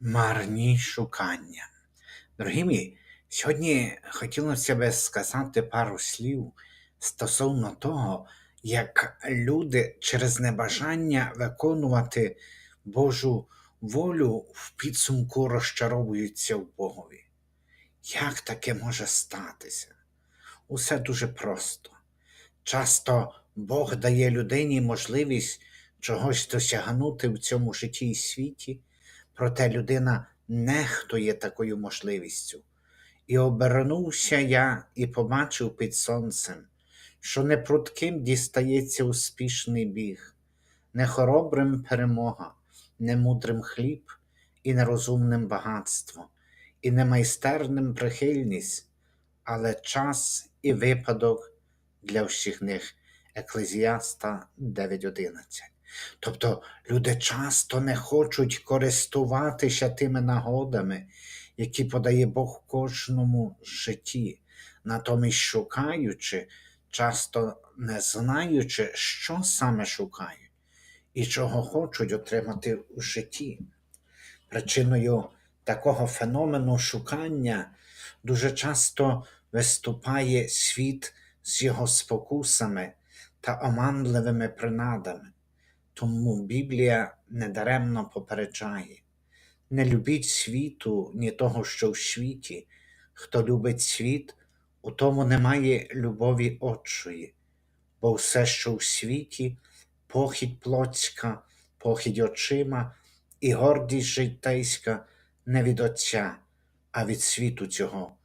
Марні шукання. Дорогі мої, сьогодні хотілося б сказати пару слів стосовно того, як люди через небажання виконувати Божу волю в підсумку розчаровуються в Богові. Як таке може статися? Усе дуже просто. Часто Бог дає людині можливість чогось досягнути в цьому житті і світі, проте людина нехтує такою можливістю. І обернувся я і побачив під сонцем, що не прутким дістається успішний біг, не хоробрим перемога, не мудрим хліб, і нерозумним багатство, і не майстерним прихильність, але час і випадок для всіх них. Еклезіаста 9.11. Тобто люди часто не хочуть користуватися тими нагодами, які подає Бог кожному житті, натомість шукаючи, часто не знаючи, що саме шукають і чого хочуть отримати у житті. Причиною такого феномену шукання дуже часто виступає світ з його спокусами та оманливими принадами. Тому Біблія недаремно попереджає: не любіть світу, ні того, що в світі. Хто любить світ, у тому немає любові отчої, бо все, що в світі, похідь плотська, похідь очима і гордість житейська не від Отця, а від світу цього.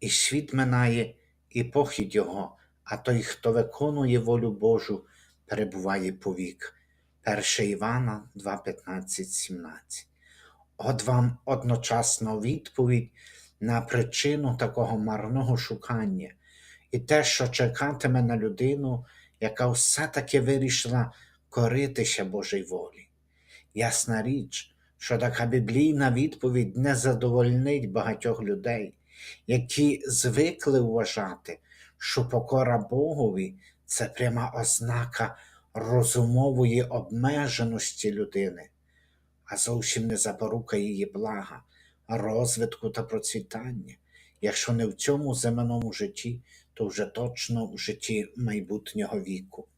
І світ минає, і похідь його, а той, хто виконує волю Божу, перебуває повік. 1 Івана 2, 15, 17. От вам одночасно відповідь на причину такого марного шукання і те, що чекатиме на людину, яка все-таки вирішила коритися Божій волі. Ясна річ, що така біблійна відповідь не задовольнить багатьох людей, які звикли вважати, що покора Богові це пряма ознака розумової обмеженості людини, а зовсім не запорука її блага, розвитку та процвітання. Якщо не в цьому земному житті, то вже точно в житті майбутнього віку.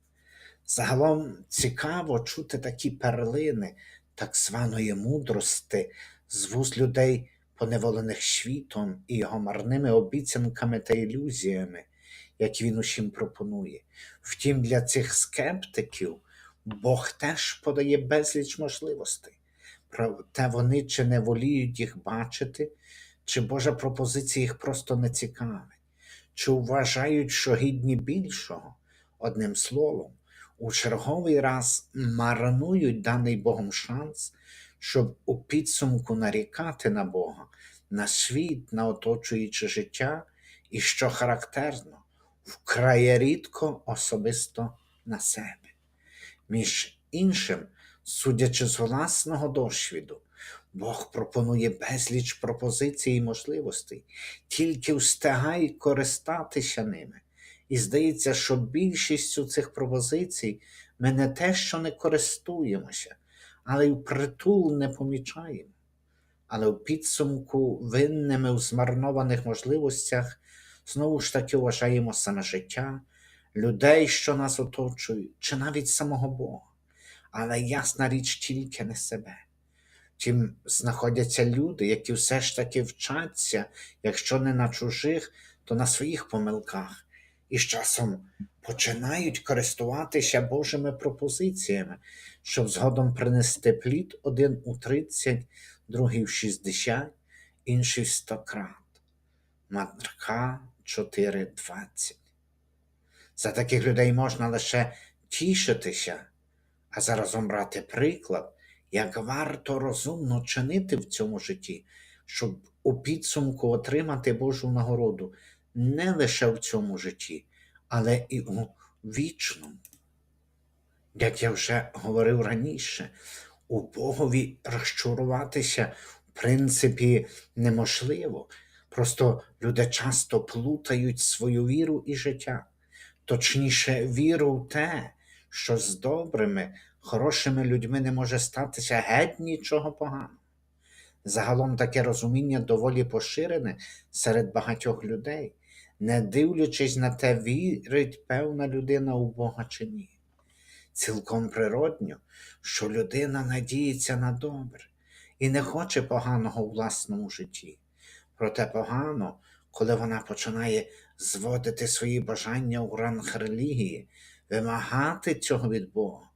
Загалом цікаво чути такі перлини так званої мудрости з вуст людей, поневолених світом і його марними обіцянками та ілюзіями, які він усім пропонує. Втім, для цих скептиків Бог теж подає безліч можливостей, проте вони чи не воліють їх бачити, чи Божа пропозиція їх просто не цікавить, чи вважають, що гідні більшого, одним словом, у черговий раз марнують даний Богом шанс, щоб у підсумку нарікати на Бога, на світ, на оточуюче життя, і що характерно, вкрає рідко особисто на себе. Між іншим, судячи з власного досвіду, Бог пропонує безліч пропозицій і можливостей, тільки встигай користатися ними. І здається, що більшістю цих пропозицій ми не те, що не користуємося, але й впритул не помічаємо. Але в підсумку винними у змарнованих можливостях знову ж таки вважаємо саме життя, людей, що нас оточують, чи навіть самого Бога. Але ясна річ тільки не себе. Втім, знаходяться люди, які все ж таки вчаться, якщо не на чужих, то на своїх помилках, і з часом починають користуватися Божими пропозиціями, щоб згодом принести плід один у 30, другий в 60, інший в 100 крат. Марка 4.20. За таких людей можна лише тішитися, а заразом брати приклад, як варто розумно чинити в цьому житті, щоб у підсумку отримати Божу нагороду не лише в цьому житті, але і у вічному. Як я вже говорив раніше, у Богові розчаруватися в принципі неможливо. Просто люди часто плутають свою віру і життя, точніше, віру в те, що з добрими, хорошими людьми не може статися геть нічого поганого. Загалом таке розуміння доволі поширене серед багатьох людей, не дивлячись на те, вірить певна людина у Бога чи ні. Цілком природньо, що людина надіється на добре і не хоче поганого у власному житті. Проте погано, коли вона починає зводити свої бажання у ранг релігії, вимагати цього від Бога,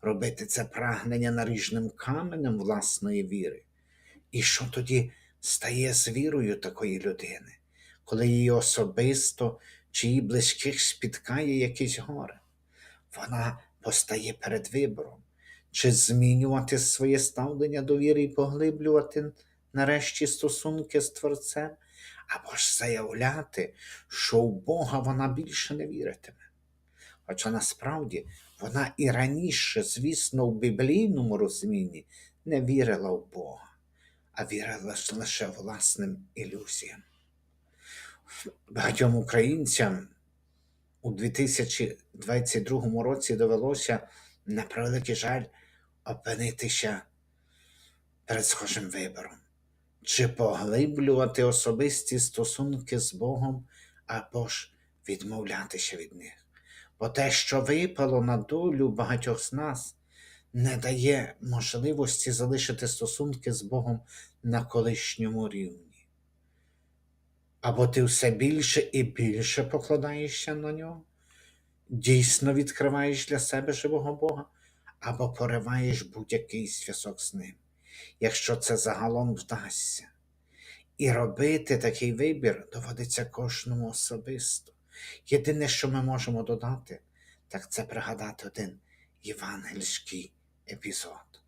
робити це прагнення наріжним каменем власної віри. І що тоді стає з вірою такої людини, коли її особисто чи її близьких спіткає якесь горе? Вона постає перед вибором, чи змінювати своє ставлення до віри і поглиблювати нарешті стосунки з Творцем, або ж заявляти, що у Бога вона більше не віритиме. Хоча насправді вона і раніше, звісно, у біблійному розумінні не вірила в Бога, а вірила лише власним ілюзіям. Багатьом українцям у 2022 році довелося, на превеликий жаль, опинитися перед схожим вибором, чи поглиблювати особисті стосунки з Богом, або ж відмовлятися від них. Бо те, що випало на долю багатьох з нас, не дає можливості залишити стосунки з Богом на колишньому рівні. Або ти все більше і більше покладаєшся на нього, дійсно відкриваєш для себе живого Бога, або пориваєш будь-який зв'язок з ним, якщо це загалом вдасться. І робити такий вибір доводиться кожному особисто. Єдине, що ми можемо додати, так це пригадати один євангельський епізод.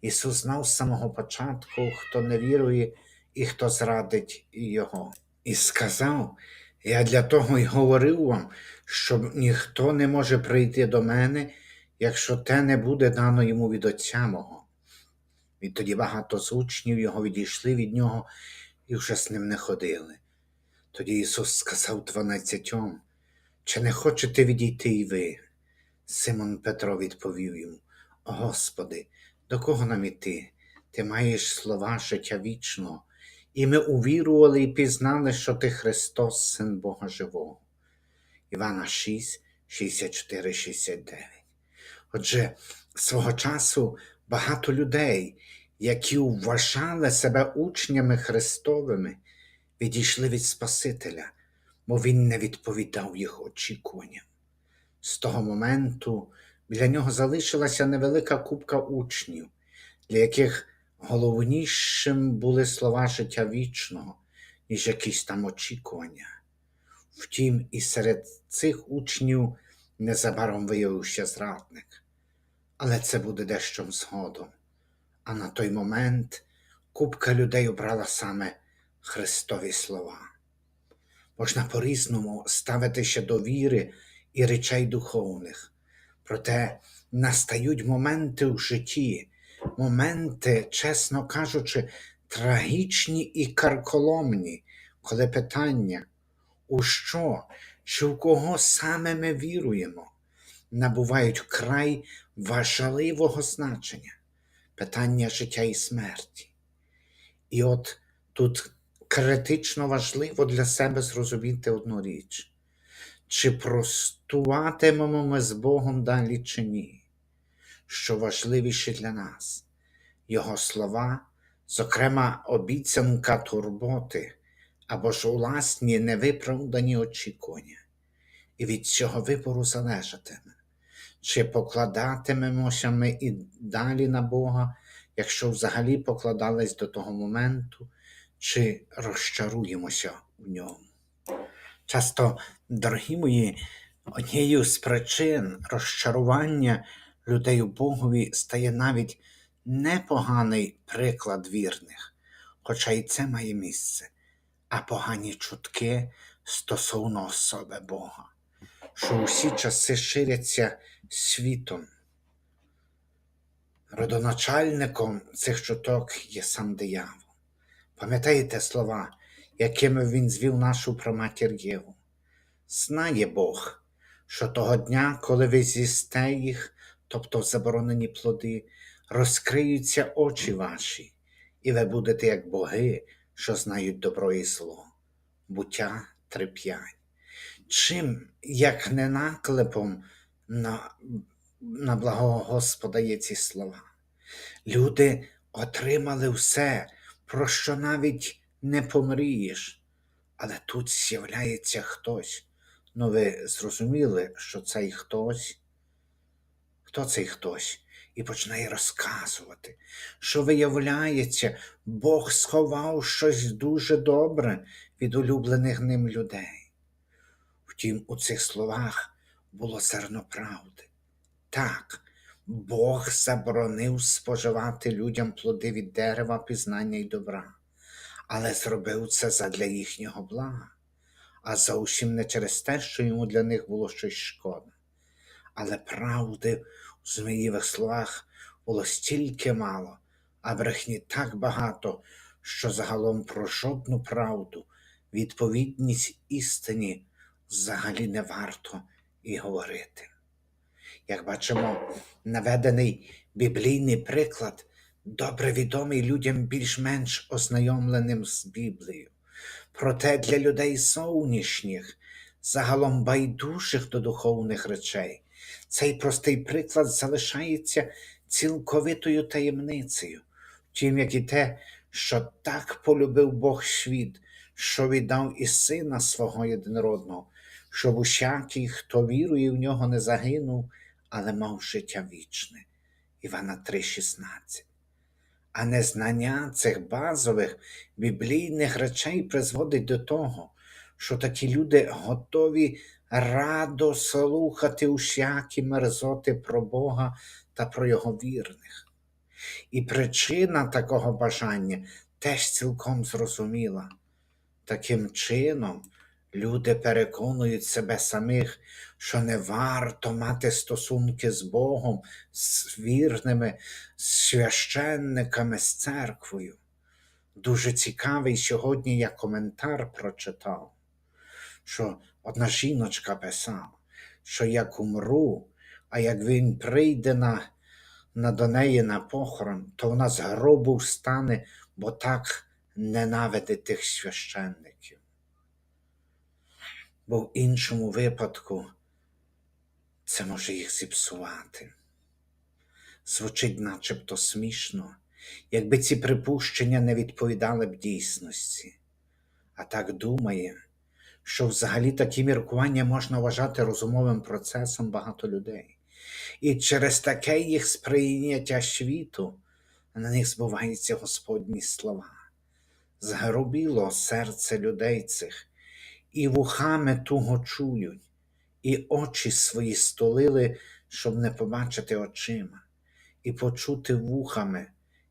Ісус знав з самого початку, хто не вірує і хто зрадить Його. І сказав: Я для того й говорив вам, що ніхто не може прийти до мене, якщо те не буде дано йому від Отця мого. Відтоді багато з учнів його відійшли від нього і вже з ним не ходили. Тоді Ісус сказав дванадцятьом, чи не хочете відійти й ви? Симон Петро відповів йому, Господи, до кого нам іти? Ти маєш слова життя вічного, і ми увірували і пізнали, що ти Христос, Син Бога Живого. Івана 6, 64, 69. Отже, свого часу багато людей, які вважали себе учнями Христовими, відійшли від Спасителя, бо Він не відповідав їх очікуванням. З того моменту біля нього залишилася невелика купка учнів, для яких головнішим були слова життя вічного, ніж якісь там очікування. Втім, і серед цих учнів незабаром виявився зрадник. Але це буде дещо згодом. А на той момент купка людей обрала саме Христові слова. Можна по-різному ставитися до віри і речей духовних, проте настають моменти в житті, моменти, чесно кажучи, трагічні і карколомні, коли питання, у що чи в кого саме ми віруємо, набувають край важливого значення питання життя і смерті. І от тут критично важливо для себе зрозуміти одну річ, чи простуватимемо ми з Богом далі чи ні, що важливіше для нас, Його слова, зокрема, обіцянка турботи або ж власні невиправдані очікування, і від цього вибору залежатиме. Чи покладатимемося ми і далі на Бога, якщо взагалі покладались до того моменту, чи розчаруємося в ньому? Часто, дорогі мої, однією з причин розчарування людей у Богові стає навіть непоганий приклад вірних, хоча і це має місце, а погані чутки стосовно особи Бога, що усі часи ширяться світом. Родоначальником цих чуток є сам диявол. Пам'ятаєте слова, якими він звів нашу праматір Єву? Знає Бог, що того дня, коли ви з'їсте їх, тобто заборонені плоди, розкриються очі ваші, і ви будете як боги, що знають добро і зло. Буття 3.5. Чим, як не наклепом на, на благого Господа є ці слова? Люди отримали все, про що навіть не помрієш. Але тут з'являється хтось. Ну, ви зрозуміли, що цей хтось, хто цей хтось? І починає розказувати, що виявляється, Бог сховав щось дуже добре від улюблених ним людей. Втім, у цих словах було зерно правди. Так, Бог заборонив споживати людям плоди від дерева пізнання й добра, але зробив це задля їхнього блага, а зовсім не через те, що йому для них було щось шкода. Але правди у Змієвих словах було стільки мало, а брехні так багато, що загалом про жодну правду, відповідність істині взагалі не варто і говорити. Як бачимо, наведений біблійний приклад добре відомий людям більш-менш ознайомленим з Біблією. Проте для людей зовнішніх, загалом байдужих до духовних речей, цей простий приклад залишається цілковитою таємницею, втім, як і те, що так полюбив Бог світ, що віддав і сина свого єдинородного, щоб усякий, хто вірує в нього, не загинув, але мав життя вічне. Івана 3,16. А незнання цих базових біблійних речей призводить до того, що такі люди готові радо слухати усякі мерзоти про Бога та про Його вірних. І причина такого бажання теж цілком зрозуміла. Таким чином, люди переконують себе самих, що не варто мати стосунки з Богом, з вірними, священниками, з церквою. Дуже цікавий сьогодні я коментар прочитав, що одна жіночка писала, що як умру, а як він прийде на, на до неї на похорон, то вона з гробу встане, бо так ненавидить тих священників. Бо в іншому випадку це може їх зіпсувати. Звучить начебто смішно, якби ці припущення не відповідали б дійсності. А так думає, що взагалі такі міркування можна вважати розумовим процесом багато людей. І через таке їх сприйняття світу на них збуваються Господні слова. Згробіло серце людей цих, і вухами туго чують, і очі свої столили, щоб не побачити очима, і почути вухами,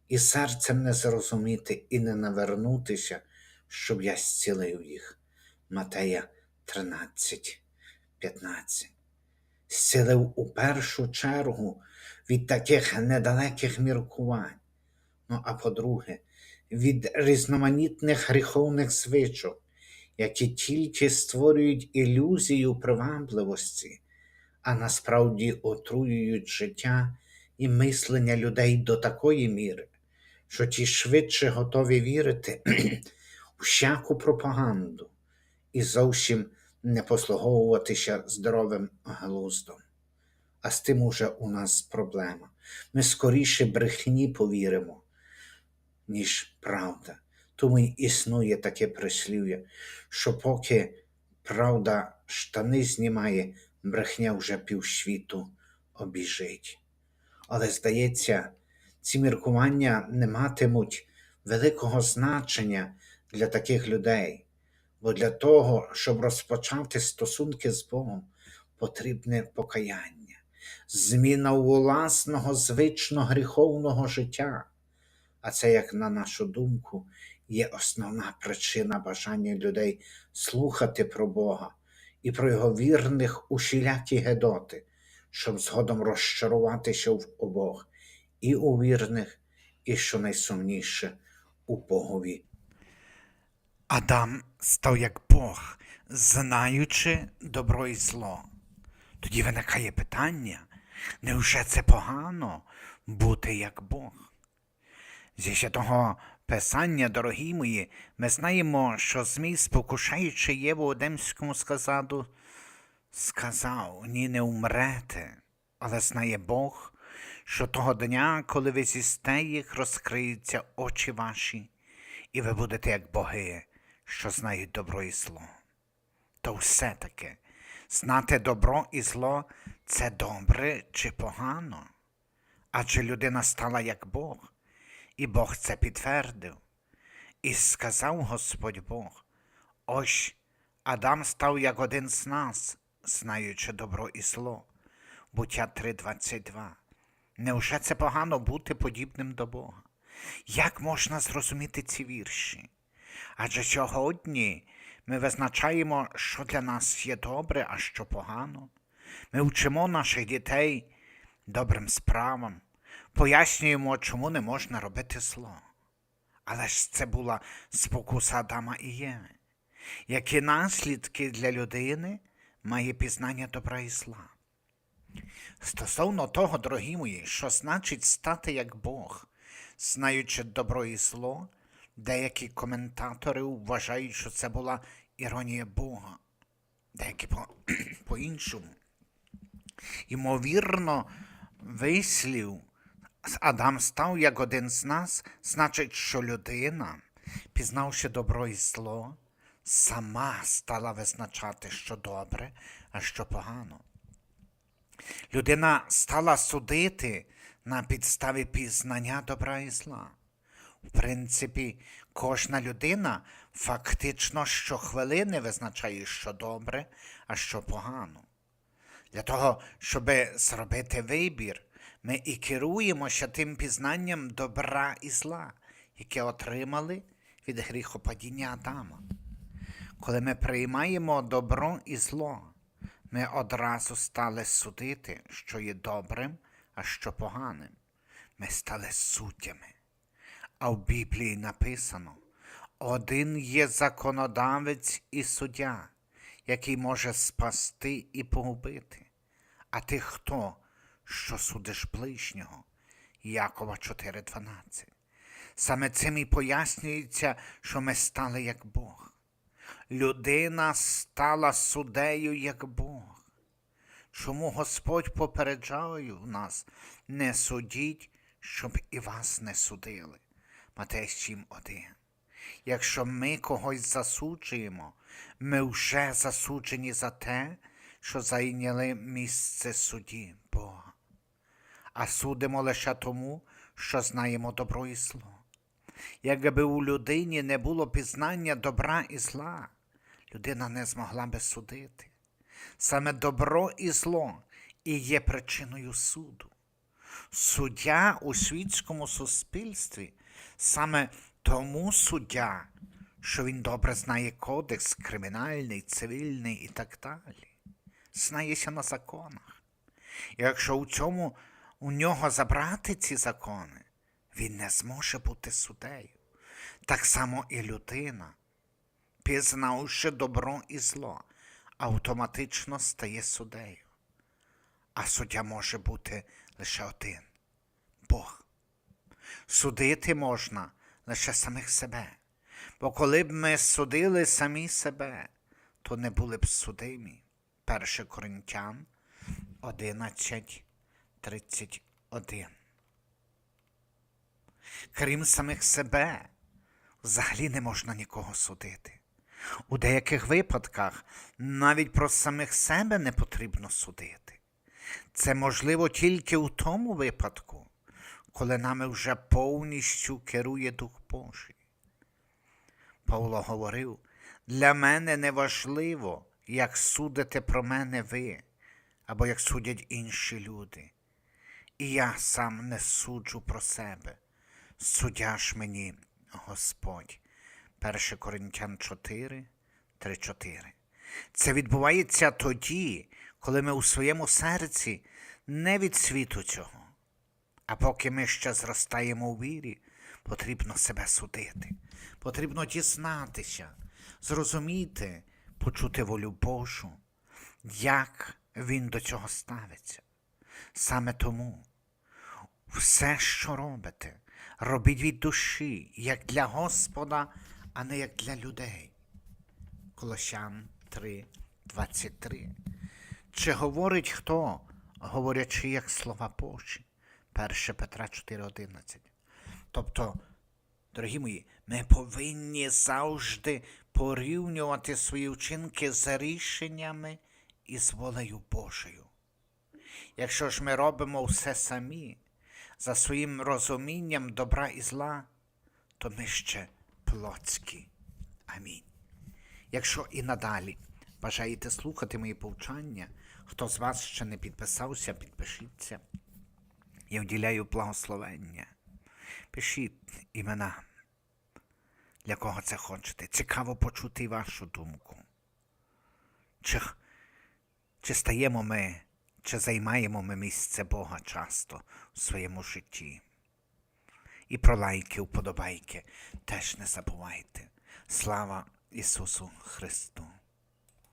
і серцем не зрозуміти, і не навернутися, щоб я зцілив їх. Матея 13, 15. Зцілив у першу чергу від таких недалеких міркувань. Ну, а по-друге, від різноманітних гріховних звичок, які тільки створюють ілюзію привабливості, а насправді отруюють життя і мислення людей до такої міри, що ті швидше готові вірити у всяку пропаганду і зовсім не послуговуватися здоровим глуздом. А з тим уже у нас проблема. Ми скоріше брехні повіримо, ніж правда. Тому існує таке прислів'я, що поки правда штани знімає, брехня вже півсвіту обіжить. Але, здається, ці міркування не матимуть великого значення для таких людей, бо для того, щоб розпочати стосунки з Богом, потрібне покаяння, зміна власного звично гріховного життя. А це, як на нашу думку, є основна причина бажання людей слухати про Бога і про його вірних усілякі гедоти, щоб згодом розчаруватися в обох і у вірних, і, що найсумніше, у Богові. Адам став як Бог, знаючи добро і зло. Тоді виникає питання, невже це погано бути як Бог? Зі святого Писання, дорогі мої, ми знаємо, що Змій, спокушаючи Єву у Едемському сказаду, сказав, ні, не умрете, але знає Бог, що того дня, коли ви зісте їх, розкриються очі ваші, і ви будете як боги, що знають добро і зло. То все таки знати добро і зло це добре чи погано? Адже людина стала як Бог, і Бог це підтвердив. І сказав Господь Бог: ось Адам став як один з нас, знаючи добро і зло. Буття 3.22. Невже це погано бути подібним до Бога? Як можна зрозуміти ці вірші? Адже сьогодні ми визначаємо, що для нас є добре, а що погано. Ми вчимо наших дітей добрим справам, пояснюємо, чому не можна робити зло. Але ж це була спокуса Адама і Єви. Які наслідки для людини має пізнання добра і зла? Стосовно того, дорогі мої, що значить стати як Бог, знаючи добро і зло, деякі коментатори вважають, що це була іронія Бога, деякі по- по-іншому. Ймовірно, вислів Адам став як один з нас, значить, що людина, пізнавши добро і зло, сама стала визначати, що добре, а що погано. Людина стала судити на підставі пізнання добра і зла. В принципі, кожна людина фактично щохвилини визначає, що добре, а що погано. Для того, щоб зробити вибір, ми і керуємося тим пізнанням добра і зла, яке отримали від гріхопадіння Адама. Коли ми приймаємо добро і зло, ми одразу стали судити, що є добрим, а що поганим. Ми стали суддями. А в Біблії написано: один є законодавець і суддя, який може спасти і погубити. А ти хто, що судиш ближнього? Якова 4.12. Саме цим і пояснюється, що ми стали як Бог. Людина стала судею як Бог. Чому Господь попереджає нас, не судіть, щоб і вас не судили. Матей 7.1. Якщо ми когось засуджуємо, ми вже засуджені за те, що зайняли місце судді Бога, а судимо лише тому, що знаємо добро і зло. Якби у людині не було пізнання добра і зла, людина не змогла би судити. Саме добро і зло і є причиною суду. Суддя у світському суспільстві саме тому суддя, що він добре знає кодекс кримінальний, цивільний і так далі, знається на законах. Якщо у цьому у нього забрати ці закони, він не зможе бути суддею. Так само і людина, пізнавши добро і зло, автоматично стає суддею. А суддя може бути лише один Бог. Судити можна лише самих себе. Бо коли б ми судили самі себе, то не були б судимі. 1 Коринтян 11.31. Крім самих себе, взагалі не можна нікого судити. У деяких випадках навіть про самих себе не потрібно судити. Це можливо тільки у тому випадку, коли нами вже повністю керує Дух Божий. Павло говорив, для мене не важливо, як судите про мене ви, або як судять інші люди. І я сам не суджу про себе. Суддя ж мені Господь. 1 Коринтян 4, 3, 4. Це відбувається тоді, коли ми у своєму серці не від світу цього. А поки ми ще зростаємо у вірі, потрібно себе судити. Потрібно дізнатися, зрозуміти, почути волю Божу, як він до цього ставиться. Саме тому все, що робите, Робіть від душі, як для Господа, а не як для людей. Колосян 3, 23. Чи говорить хто, говорячи як слова Божі? 1 Петра 4, 11. Тобто, дорогі мої, ми повинні завжди порівнювати свої вчинки з рішеннями і з волею Божою. Якщо ж ми робимо все самі, за своїм розумінням добра і зла, то ми ще плотські. Амінь. Якщо і надалі бажаєте слухати мої повчання, хто з вас ще не підписався, підпишіться. Я вділяю благословення. Пишіть імена, для кого це хочете. Цікаво почути вашу думку. Чи, чи стаємо ми, чи займаємо ми місце Бога часто в своєму житті? І про лайки, вподобайки теж не забувайте. Слава Ісусу Христу!